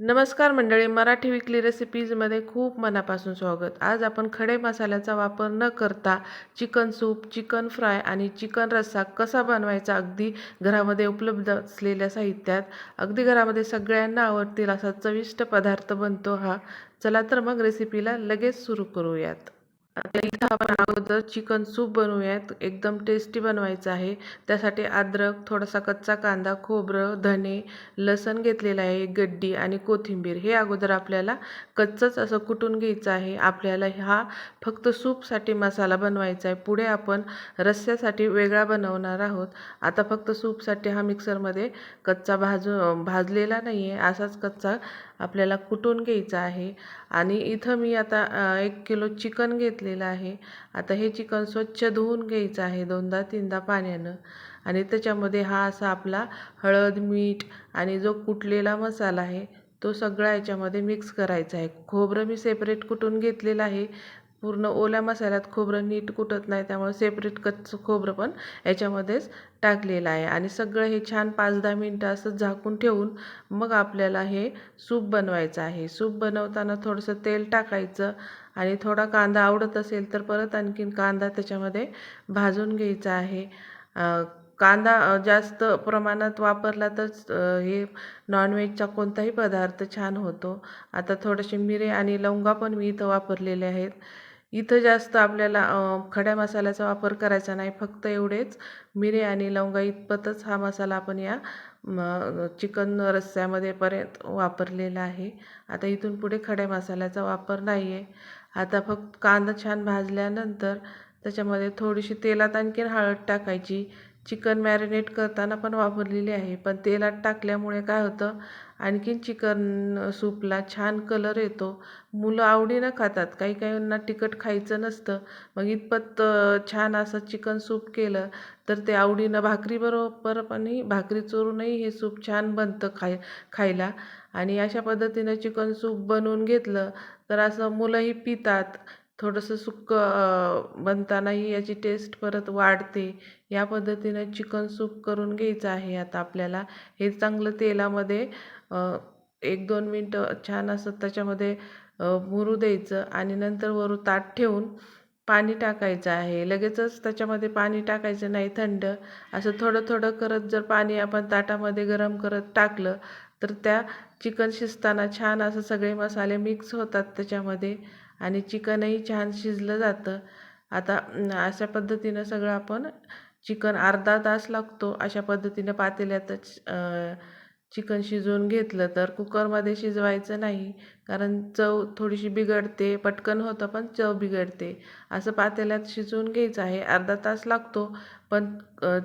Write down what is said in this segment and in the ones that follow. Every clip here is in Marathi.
नमस्कार मंडळी मराठी विकली रेसिपीजमध्ये खूप मनापासून स्वागत. आज आपण खडे मसाल्याचा वापर न करता चिकन सूप चिकन फ्राय आणि चिकन रस्सा कसा बनवायचा अगदी घरामध्ये उपलब्ध असलेल्या साहित्यात. अगदी घरामध्ये सगळ्यांना आवडतील असा चविष्ट पदार्थ बनतो हा. चला तर मग रेसिपीला लगेच सुरू करूयात. आता इथं आपण अगोदर चिकन सूप बनवूयात. एकदम टेस्टी बनवायचं आहे. त्यासाठी अद्रक थोडासा कच्चा कांदा खोबरं धने लसण घेतलेलं आहे गड्डी आणि कोथिंबीर. हे अगोदर आपल्याला कच्चंच असं कुटून घ्यायचं आहे. आपल्याला हा फक्त सूपसाठी मसाला बनवायचा आहे. पुढे आपण रस्स्यासाठी वेगळा बनवणार आहोत. आता फक्त सूपसाठी हा मिक्सरमध्ये कच्चा भाजू भाजलेला नाही आहे असाच कच्चा आपल्याला कुटून घ्यायचं आहे? आणि इथं मी आता एक किलो चिकन घेतलेलं आहे. आता हे चिकन स्वच्छ धुवून घ्यायचं आहे दोनदा तीनदा पाण्यानं. आणि त्याच्यामध्ये हा असा आपला हळद मीठ आणि जो कुटलेला मसाला आहे तो सगळा याच्यामध्ये मिक्स करायचा आहे. खोबरं मी सेपरेट कुटून घेतलेलं आहे पूर्ण ओल्या मसाल्यात खोबरं नीट कुटत नाही त्यामुळे सेपरेट कच्चं खोबरं पण याच्यामध्येच टाकलेलं आहे. आणि सगळं हे छान पाच दहा मिनटं असं झाकून ठेवून मग आपल्याला हे सूप बनवायचं आहे. सूप बनवताना थोडंसं तेल टाकायचं आणि थोडा कांदा आवडत असेल तर परत आणखीन कांदा त्याच्यामध्ये भाजून घ्यायचा आहे. कांदा जास्त प्रमाणात वापरला तर हे नॉनव्हेजचा कोणताही पदार्थ छान होतो. आता थोडेसे मिरे आणि लवंगा पण मी इथं वापरलेले आहेत. इथं जास्त आपल्याला खड्या मसाल्याचा वापर करायचा नाही फक्त एवढेच. मिरे आणि लवंगा इतपतच हा मसाला आपण या चिकन रस्स्यामध्ये पर्यंत वापरलेला आहे. आता इथून पुढे खड्या मसाल्याचा वापर नाही आहे आता फक्त कांदा छान भाजल्यानंतर त्याच्यामध्ये थोडीशी तेलात आणखीन हळद टाकायची. चिकन मॅरिनेट करताना पण वापरलेली आहे. पण तेलात टाकल्यामुळे काय होतं आणखीन चिकन सूपला छान कलर येतो. मुलं आवडीनं खातात. काही काहींना तिखट खायचं नसतं. मग इतपत छान असं चिकन सूप केलं तर ते आवडीनं भाकरीबरोबर पण भाकरी चोरूनही हे सूप छान बनतं खाय खायला. आणि अशा पद्धतीनं चिकन सूप बनवून घेतलं तर असं मुलंही पितात. थोडंसं सुक्कं बनतानाही याची टेस्ट परत वाढते. या पद्धतीनं चिकन सूप करून घ्यायचं आहे आता आपल्याला. हे चांगलं तेलामध्ये एक दोन मिनटं छान असं त्याच्यामध्ये मुरू द्यायचं आणि नंतर वरू ताट ठेवून पाणी टाकायचं आहे. लगेचच त्याच्यामध्ये पाणी टाकायचं नाही थंड. असं थोडं थोडं करत जर पाणी आपण ताटामध्ये गरम करत टाकलं तर त्या चिकन शिजताना छान असं सगळे मसाले मिक्स होतात त्याच्यामध्ये. आणि चिकनही छान शिजलं जातं. आता अशा पद्धतीनं सगळं आपण चिकन अर्धा तास लागतो. अशा पद्धतीनं पातेल्यातच चिकन शिजवून घेतलं तर कुकरमध्ये शिजवायचं नाही. कारण चव थोडीशी बिघडते पटकन होतं पण चव बिघडते. असं पातेल्यात शिजवून घ्यायचं आहे. अर्धा तास लागतो. पण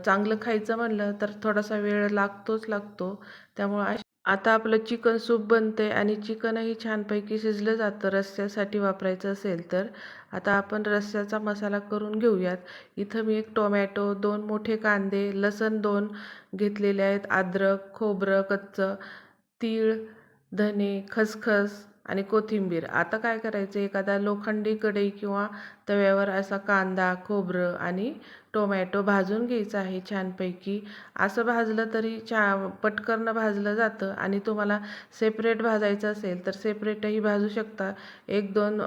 चांगलं खायचं म्हणलं तर थोडासा वेळ लागतोच लागतो. त्यामुळं आता आपलं चिकन सूप बनते आणि चिकनही छानपैकी शिजलं जातं. रस्स्यासाठी वापरायचं असेल तर आता आपण रस्स्याचा मसाला करून घेऊयात. इथं मी एक टोमॅटो दोन मोठे कांदे लसण दोन घेतलेले आहेत. अद्रक खोबरं कच्चं तीळ धने खसखस आणि कोथिंबीर. आता काय करायचं? एखादा लोखंडी कढई किंवा तव्यावर असा कांदा खोबरं आणि टोमॅटो भाजून घ्यायचा आहे छानपैकी. असं भाजलं तरी छा पटकन भाजलं जातं आणि तुम्हाला सेपरेट भाजायचं असेल तर सेपरेटही भाजू शकता. एक दोन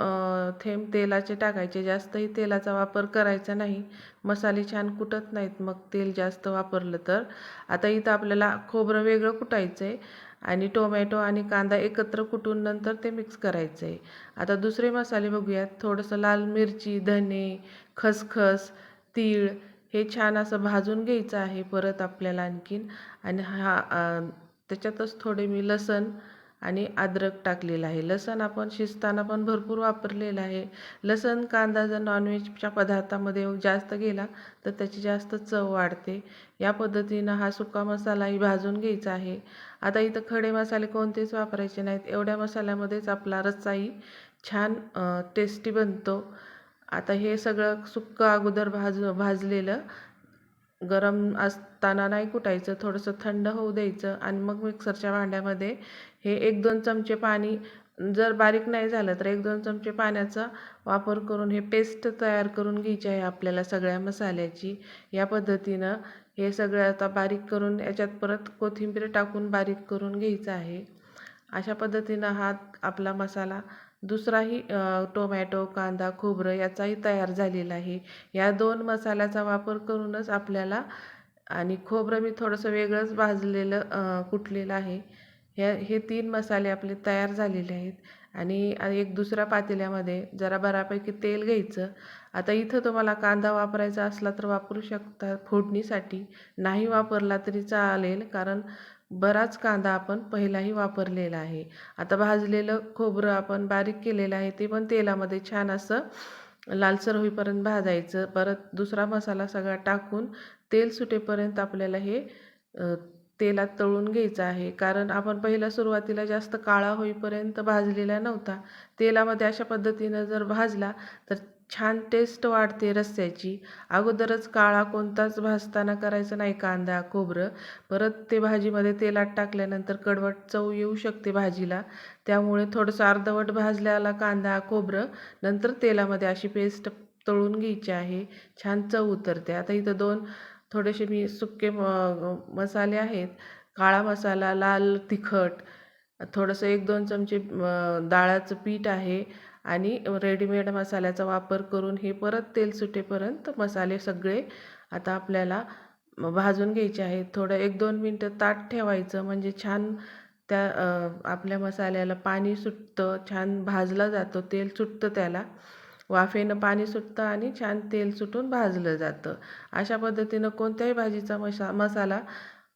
थेंब तेलाचे टाकायचे. जास्तही तेलाचा वापर करायचा नाही. मसाले छान कुटत नाहीत. मग तेल जास्त वापरलं तर. आता इथं आपल्याला खोबरं वेगळं कुटायचं आहे आणि टोमॅटो आणि कांदा एकत्र कुटून नंतर ते मिक्स करायचं आहे आता दुसरे मसाले बघूयात. थोडंसं लाल मिरची धने खसखस तीळ हे छान असं भाजून घ्यायचं आहे परत आपल्याला आणखीन. आणि हा त्याच्यातच थोडे मी लसण आणि अद्रक टाकलेलं आहे. लसण आपण शिजताना पण भरपूर वापरलेलं आहे. लसण कांदा जर नॉनव्हेजच्या पदार्थामध्ये जास्त गेला तर त्याची जास्त चव वाढते. या पद्धतीनं हा सुका मसालाही भाजून घ्यायचा आहे. आता इथं खडे मसाले कोणतेच वापरायचे नाहीत. एवढ्या मसाल्यामध्येच आपला रस्साही छान टेस्टी बनतो. आता हे सगळं सुक्कं अगोदर भाज भाजलेलं गरम असताना नाही कुटायचं थोडंसं थंड होऊ द्यायचं आणि मग मिक्सरच्या भांड्यामध्ये हे एक दोन चमचे पाणी जर बारीक नाही झालं तर एक दोन चमचे पाण्याचा वापर करून हे पेस्ट तयार करून घ्यायची आहे आपल्याला सगळ्या मसाल्याची. या पद्धतीनं हे सगळं आता बारीक करून याच्यात परत कोथिंबीर टाकून बारीक करून घ्यायचं आहे. अशा पद्धतीनं हा आपला मसाला दुसराही टोमॅटो कांदा खोबरं याचाही तयार झालेला आहे. या दोन मसाल्याचा वापर करूनच आपल्याला आणि खोबरं मी थोडंसं वेगळंच भाजलेलं कुटलेलं आहे. ह्या हे तीन मसाले आपले तयार झालेले आहेत. आणि एक दुसऱ्या पातेल्यामध्ये जरा बऱ्यापैकी तेल घ्यायचं. आता इथं तुम्हाला कांदा वापरायचा असला तर वापरू शकता. फोडणीसाठी नाही वापरला तरी चालेल. कारण बराच कांदा आपण पहिलाही वापरलेला आहे. आता भाजलेलं खोबरं आपण बारीक केलेलं आहे ते पण तेलामध्ये छान असं लालसर होईपर्यंत भाजायचं. परत दुसरा मसाला सगळा टाकून तेल सुटेपर्यंत आपल्याला हे तेलात तळून घ्यायचं आहे. कारण आपण पहिला सुरुवातीला जास्त काळा होईपर्यंत भाजलेला नव्हता. तेलामध्ये अशा पद्धतीनं जर भाजला तर छान टेस्ट वाढते रस्स्याची. अगोदरच काळा कोणताच भाजताना करायचं नाही कांदा खोबरं. परत ते भाजीमध्ये तेलात टाकल्यानंतर कडवट चव येऊ शकते भाजीला. त्यामुळे थोडंसं अर्धवट भाजल्याला कांदा खोबरं नंतर तेलामध्ये अशी पेस्ट तळून घ्यायची आहे. छान चव उतरते. आता इथं दोन थोडेसे मी सुके म मसाले आहेत. काळा मसाला लाल तिखट थोडंसं एक दोन चमचे डाळाचं पीठ आहे. आणि रेडीमेड मसाल्याचा वापर करून हे परत तेल सुटेपर्यंत मसाले सगळे आता आपल्याला भाजून घ्यायचे आहेत. थोडं एक दोन मिनटं ताट ठेवायचं म्हणजे छान त्या आपल्या मसाल्याला पाणी सुटतं छान भाजला जातो तेल सुटतं त्याला. वाफेनं पाणी सुटतं आणि छान तेल सुटून भाजलं जातं. अशा पद्धतीनं कोणत्याही भाजीचा मशा मसाला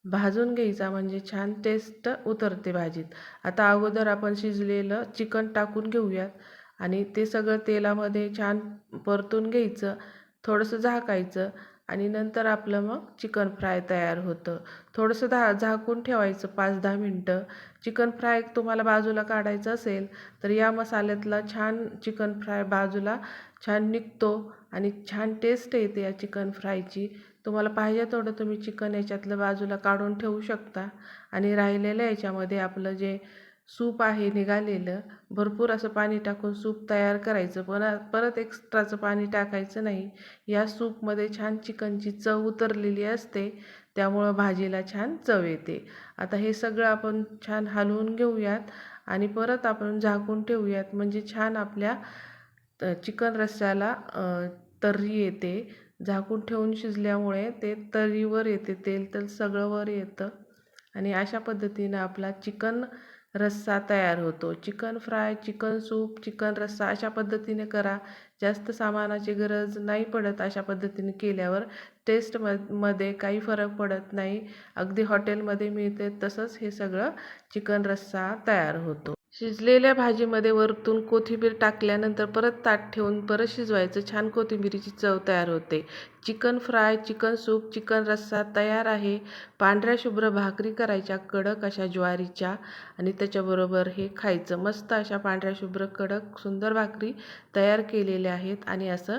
भाजून घ्यायचा म्हणजे छान टेस्ट उतरते भाजीत. आता अगोदर आपण शिजलेलं चिकन टाकून घेऊयात. आणि ते सगळं तेलामध्ये छान परतून घ्यायचं थोडंसं झाकायचं आणि नंतर आपलं मग चिकन फ्राय तयार होतं. थोडंसं धा झाकून ठेवायचं पाच दहा मिनटं. चिकन फ्राय तुम्हाला बाजूला काढायचं असेल तर या मसाल्यातला छान चिकन फ्राय बाजूला छान निघतो आणि छान टेस्ट येते या चिकन फ्रायची. तुम्हाला पाहिजे तेवढं तुम्ही चिकन याच्यातलं बाजूला काढून ठेवू शकता आणि राहिलेलं याच्यामध्ये आपलं जे सूप आहे निघालेलं. भरपूर असं पाणी टाकून सूप तयार करायचं. पण परत एक्स्ट्राचं पाणी टाकायचं नाही. या सूपमध्ये छान चिकनची चव उतरलेली असते. त्यामुळं भाजीला छान चव येते. आता हे सगळं आपण छान हलवून घेऊयात आणि परत आपण झाकून ठेवूयात. म्हणजे छान आपल्या चिकन रस्स्याला तर्री येते. झाकून ठेवून शिजल्यामुळे ते तर्रीवर येते. तेल तर सगळं वर येतं. आणि अशा पद्धतीनं आपला चिकन रस्सा तयार होतो. Chicken fry chicken soup chicken रस्सा अशा पद्धतीने करा. जास्त सामानाची गरज नाही पडत अशा पद्धतीने केल्यावर टेस्ट म मध्ये काही फरक पडत नाही. अगदी हॉटेलमध्ये मिळते तसंच हे सगळं चिकन रस्सा तयार होतो. शिजलेल्या भाजीमध्ये वरतून कोथिंबीर टाकल्यानंतर परत ताट ठेवून परत शिजवायचं. छान कोथिंबीरीची चव तयार होते. Chicken fry chicken soup chicken रस्सा तयार आहे. पांढऱ्या शुभ्र भाकरी करायच्या कडक अशा ज्वारीच्या आणि त्याच्याबरोबर हे खायचं. मस्त अशा पांढऱ्या शुभ्र कडक सुंदर भाकरी तयार केलेल्या आहेत आणि असं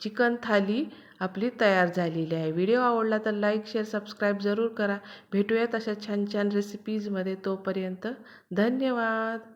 चिकन थाली आपली तयार झालेली आहे. व्हिडिओ आवडला तर लाईक शेअर सबस्क्राईब जरूर करा. भेटूयात अशा छान छान रेसिपीजमध्ये तोपर्यंत धन्यवाद.